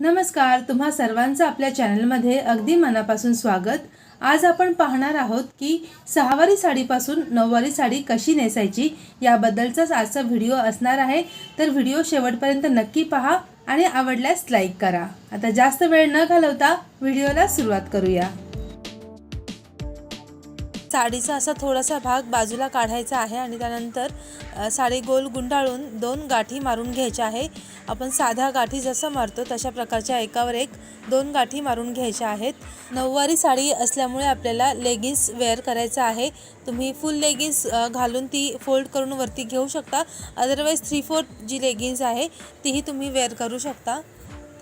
नमस्कार तुम्हा सर्वांचं आपल्या चॅनलमध्ये अगदी मनापासून स्वागत. आज आपण पाहणार आहोत की सहावारी साडीपासून नऊवारी साडी कशी नेसायची याबद्दलचाच आजचा व्हिडिओ असणार आहे. तर व्हिडिओ शेवटपर्यंत नक्की पहा आणि आवडल्यास लाईक करा. आता जास्त वेळ न घालवता व्हिडिओला सुरुवात करूया. साडीचा असा थोडासा भाग बाजूला काढायचा आहे आणि त्यानंतर साडी गोल गुंडाळून दोन गाठी मारून घ्यायच्या आहे. आपण साध्या गाठी जसं मारतो तशा प्रकारच्या एकावर एक दोन गाठी मारून घ्यायच्या आहेत. नऊवारी साडी असल्यामुळे आपल्याला लेगिन्स वेअर करायचं आहे. तुम्ही फुल लेगिन्स घालून ती फोल्ड करून वरती घेऊ शकता. अदरवाईज थ्री फोर्थ जी लेगिन्स आहे तीही तुम्ही वेअर करू शकता.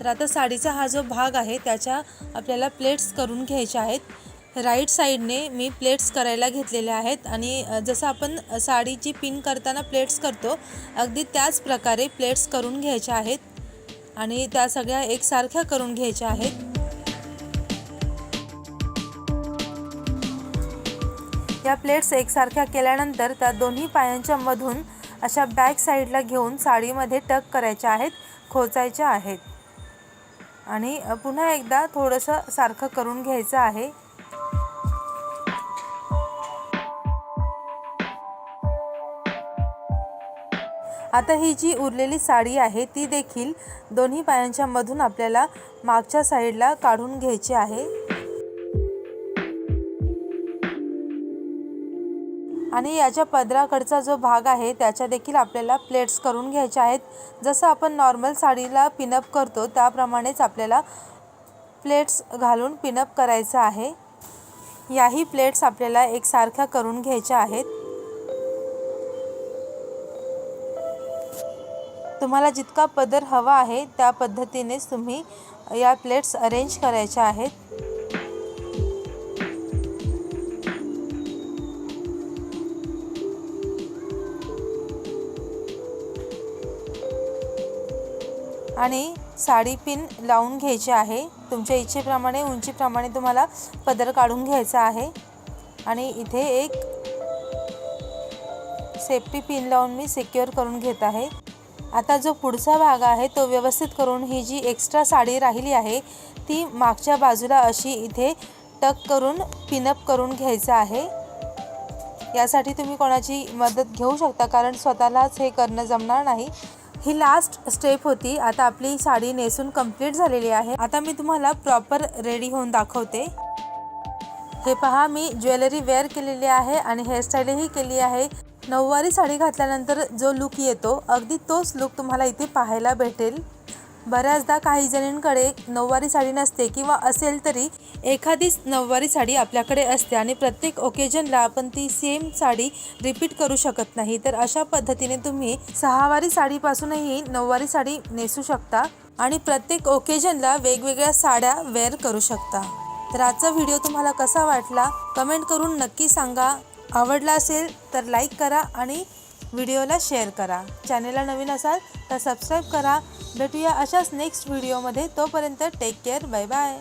तर आता साडीचा हा जो भाग आहे त्याच्या आपल्याला प्लेट्स करून घ्यायच्या आहेत. राईट साईडने मी प्लेट्स करायला घेतलेल्या आहेत आणि जसं आपण साडीची पिन करताना प्लेट्स करतो अगदी त्याच प्रकारे प्लेट्स करून घ्यायच्या आहेत आणि त्या सगळ्या एकसारख्या करून घ्यायच्या आहेत. या प्लेट्स एकसारख्या केल्यानंतर त्या दोन्ही पायांच्या मधून अशा बॅक साईडला घेऊन साडीमध्ये टक करायच्या आहेत खोचायच्या आहेत. आणि पुन्हा एकदा थोडंसं सारखं करून घ्यायचं आहे. आता ही जी उरलेली साडी आहे ती देखील दोन्ही पायांच्या मधून आपल्याला मागच्या साईडला काढून घ्यायची आहे. आणि याच्या पदराकडचा जो भाग आहे त्याच्या देखील आपल्याला प्लेट्स करून घ्यायच्या आहेत. जसं आपण नॉर्मल साडीला पिनअप करतो त्याप्रमाणेच आपल्याला प्लेट्स घालून पिनअप करायचं आहे. याही प्लेट्स आपल्याला एकसारख्या करून घ्यायच्या आहेत. तुम्हाला जितका पदर हवा आहे त्या पद्धतीनेच तुम्ही या प्लेट्स अरेंज करायच्या आहेत. आणि साडी पिन लावून घ्यायची आहे. तुमच्या इच्छेप्रमाणे उंचीप्रमाणे तुम्हाला पदर काढून घ्यायचा आहे. आणि इथे एक सेफ्टी पिन लावून मी सिक्युअर करून घेत आहे. आता जो पुढचा भाग आहे तो व्यवस्थित करून ही जी एक्स्ट्रा साडी राहिली आहे ती मागच्या बाजूला अशी इथे टक करून पिनअप करून घ्यायचं आहे. यासाठी तुम्ही कोणाची मदत घेऊ शकता कारण स्वतःलाच हे करणं जमणार नाही. ही लास्ट स्टेप होती. आता आपली साडी नेसून कंप्लीट झालेली आहे. आता मी तुम्हाला प्रॉपर रेडी होऊन दाखवते. हे पहा मी ज्वेलरी वेअर केलेली आहे आणि हेअरस्टाईलही केली आहे. नऊवारी साडी घातल्यानंतर जो लुक येतो अगदी तोच लुक तुम्हाला इथे पाहायला भेटेल. बऱ्याचदा काही जणींकडे नऊवारी साडी नसते किंवा असेल तरी एखादीच नऊवारी साडी आपल्याकडे असते आणि प्रत्येक ओकेजनला आपण ती सेम साडी रिपीट करू शकत नाही. तर अशा पद्धतीने तुम्ही सहावारी साडीपासूनही नऊवारी साडी नेसू शकता आणि प्रत्येक ओकेजनला वेगवेगळ्या साड्या वेअर करू शकता. तर आजचा व्हिडिओ तुम्हाला कसा वाटला? कमेंट करून नक्की सांगा. आवडला असेल तर लाईक करा आणि व्हिडिओला शेअर करा. चॅनेलला नवीन असाल तर सबस्क्राईब करा. भेटूया अशाच नेक्स्ट व्हिडिओमध्ये. तोपर्यंत टेक केअर बाय बाय